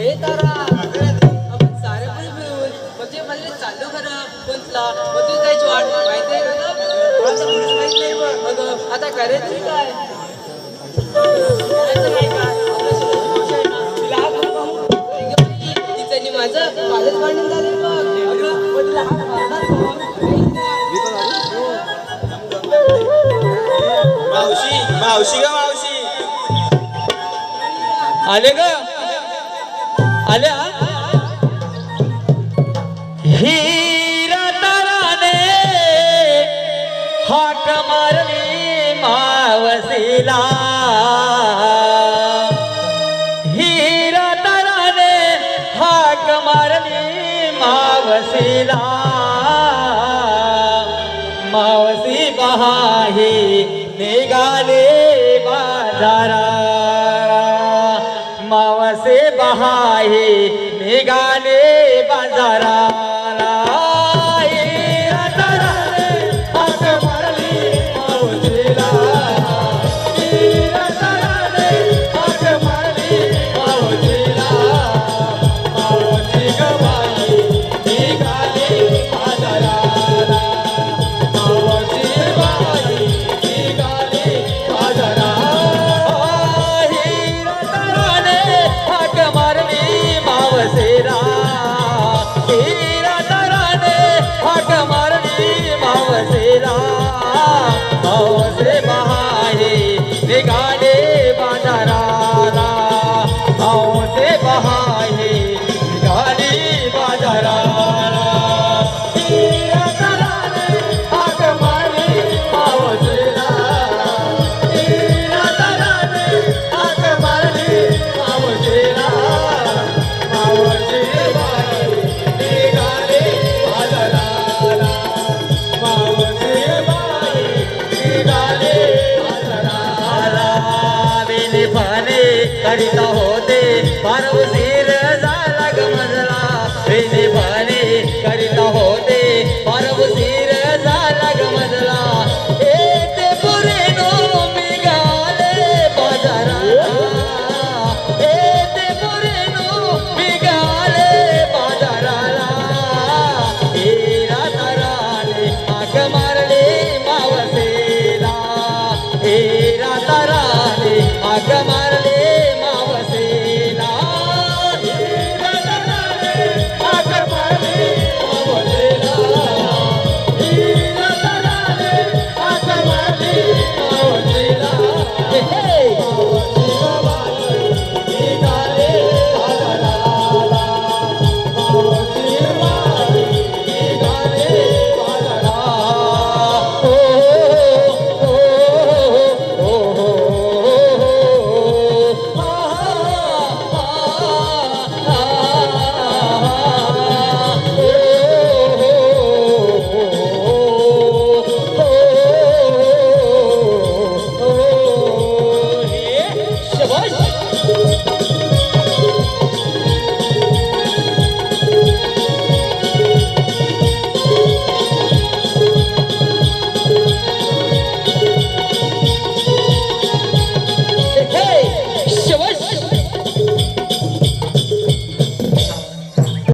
हे तारा आपण सारे पण मिळून म्हणजे मला चाललो खरं जायची वाट माहिती आहे का? आता करायचं काय? माझं माझंच भांडण झालं मग? मावशी मावशी ग मावशी. आले ग? आल्या? हिरा ताराने हाक मारली मावसीला हिरा ताराने हाक मारली मावसीला मावसी बहाही निघाले बाजारा मावसे बहाही निघाले बाजारा। Hari.